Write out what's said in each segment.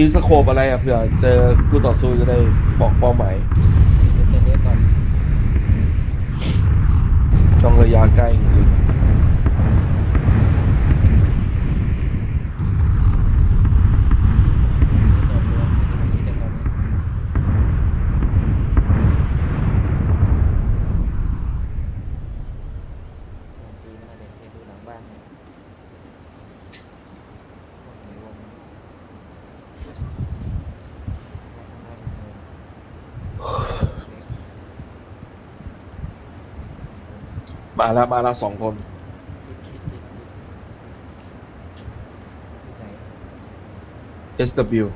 มีสโคปอะไรอะเผื่อเจอคู่ต่อสู้จะได้บอกเป้าหมายเดี๋ยวจะเรียกก่อนต้องระยะใกล้จริงโดดรวมไม่ได้มาชี้แต่ตอนนี้บางทีมันอาจจะเห็นดูหลังบ้านเนี่ยในวงข้างหน้าเป็นเนิน ๆ มาแล้วมาแล้วสองคนทิศทิศทิศทิศที่ไหน SW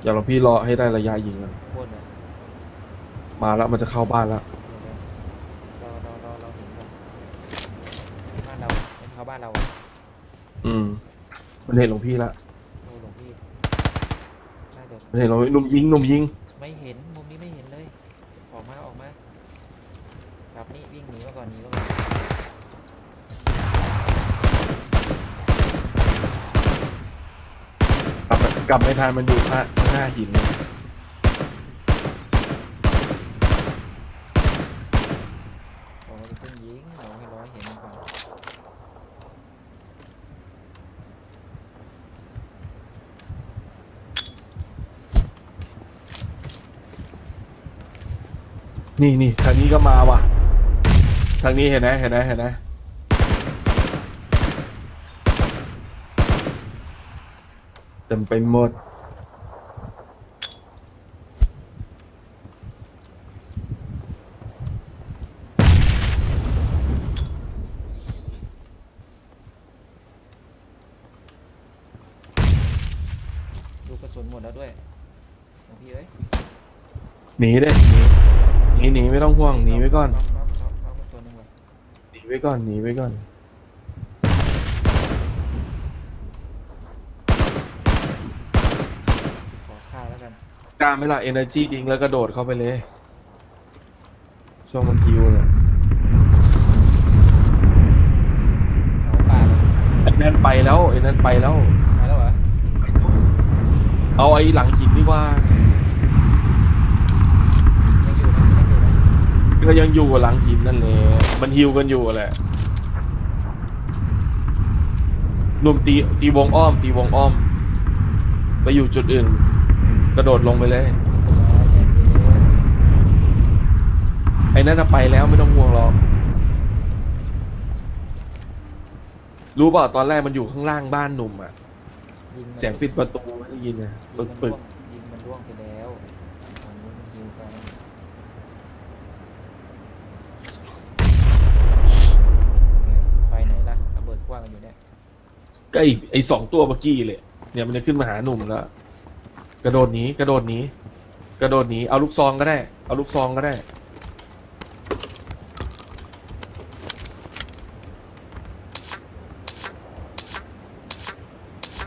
เดี๋ยวเราพี่รอให้ได้ระยะยิงกันข้างบนเหรอมาแล้วมันจะเข้าบ้านแล้วเดี๋ยวๆรอรอรอเราเห็นก่อนบ้านเราเป็นเขาบ้านเราอะอืมมันเห็นหลวงพี่ละโอ้หลวงพี่น่าจะมันเห็นหลวงพี่หนุ่มยิงหนุ่มยิงไม่เห็นมุมนี้ไม่เห็นเลย ออกมาออกมาจับ นี่วิ่งหนีมาก่อนหนีมาก่อนกลับกลับไม่ทันมันอยู่ข้างข้างหน้าหินเลยบอกว่าจะเพิ่งยิงเราให้ร้อยเห็นมันก่อนนี่นี่ทางนี้ก็มาว่ะ ทางนี้เห็นไหมเห็นไหมเห็นไหมเต็มไปหมด ดูกระสุนหมดแล้วด้วยหลวงพี่เอ้ยหนีได้หนีหนีหนีไม่ต้องห่วงหนีไว้ก่อน ล็ ไว้ก่อนหนีไว้ก่อน ขอฆ่าแล้วกันกล้าไหม่ละ energy ดิงแล้วกระโดดเข้าไปเลย ช่วงมันคิวเนี่ยเขาป่าเลยไอ้นั่นไปแล้วไอ้นั่นไปแล้วมาแล้วเหรอ เอาไอ้หลังหินดีกว่า ยังอยู่ไหมยังอยู่ไหม ก็ยังอยู่กับหลังหินนั่นแหละมันฮิวกันอยู่แหละรวมตีตีวงอ้อม ตีวงอ้อม ไปอยู่จุดอื่น กระโดดลงไปเลยอ๋อใจเย็นไอ้นั่นน่ะไปแล้วไม่ต้องห่วงหรอกรู้เปล่าตอนแรกมันอยู่ข้างล่างบ้านหนุ่มอะยิงมันเสียงปิดประตูไม่ได้ยินนะยิปึงกมันปึร่กวงยิงมันร่วงไปแล้วฝั่งนู้นมันยิงกันไปไหนล่ะระเบิดกว้างกันอยู่เนี่ย ก็ไอ้ไอ้สองตัวเมื่อกี้เลย เนี่ยมันจะขึ้นมาหาหนุ่มแล้ว กระโดดหนีกระโดดหนีกระโดดหนีเอาลูกซองก็ได้ เอาลูกซองก็ได้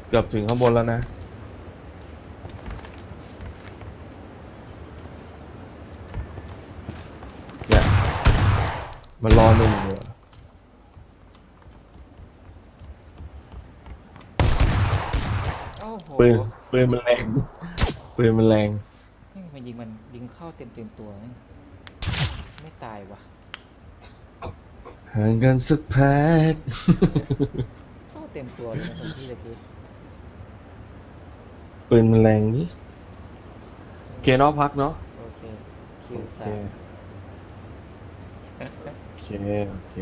เกือบถึงข้างบนแล้วนะ เนี่ยมันรอหนึ่งอยู่อะ โอ้โหปืนปืนมันแรงปืนมันแรงแม่งมันยิงมันยิงเข้าเต็มเต็มๆตัวแม่งไม่ตายว่ะห่างกันสักพักเข้าเต็มตัวเลยนะตรงที่ตะกี้ปืนมันแรงนี่โอเคเนาะพักเนาะโอเคคิวโอเคสาม โอเคโอเค